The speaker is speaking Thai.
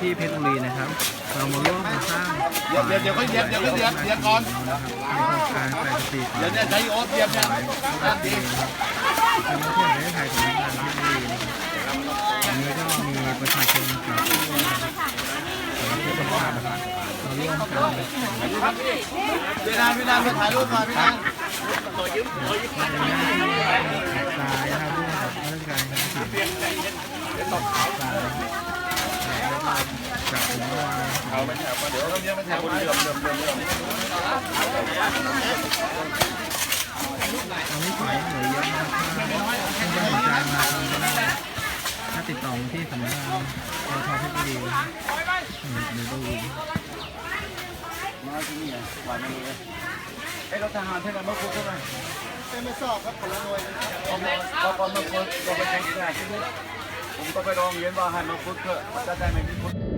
ที่เพชรบุรีนะครับเรามาร่วมกันสร้างเดี๋ยวเดี๋ยวเดี๋ยวค่อยเหยียบเดี๋ยวค่อยเหยียบเดี๋ยวก่อนในโครงการแปลงสีเดี๋ยวเนี่ยใช้โอ๊ตเหยียบเนี่ยด้านดีทางประเทศประเทศไทยของทางเพชรบุรีนะครับวันนี้ก็มีประชาชนจากทั่วประเทศต่างๆนะครับมาร่วมกันพี่นานพี่นานมาถ่ายรูปหน่อยพี่นานในหน้าที่สายนะครับร่วมกับราชการท้องถิ่นสา เอาไปแถวมาเดี๋ยวเราเรียกมาแถวมาเดิมเดิมเดิมเดิมตอนนี้ขายเหลือเยอะนะครับถ้าท่านสนใจมาทำก็ได้ถ้าติดต่อที่สำนักงานปตทเพชรบุรีหรือดูมาที่นี่หวานมาเลยไอ้รถทหารเที่เราเมื่อคุยกันไหมไม่สอบครับคนละหน่วยผมเราก่อนมาคุยเราไปแข่งขันที่นี่ผมก็ไปร้องเรียนว่าให้มาฝึกเถอะจะได้ไม่มีคน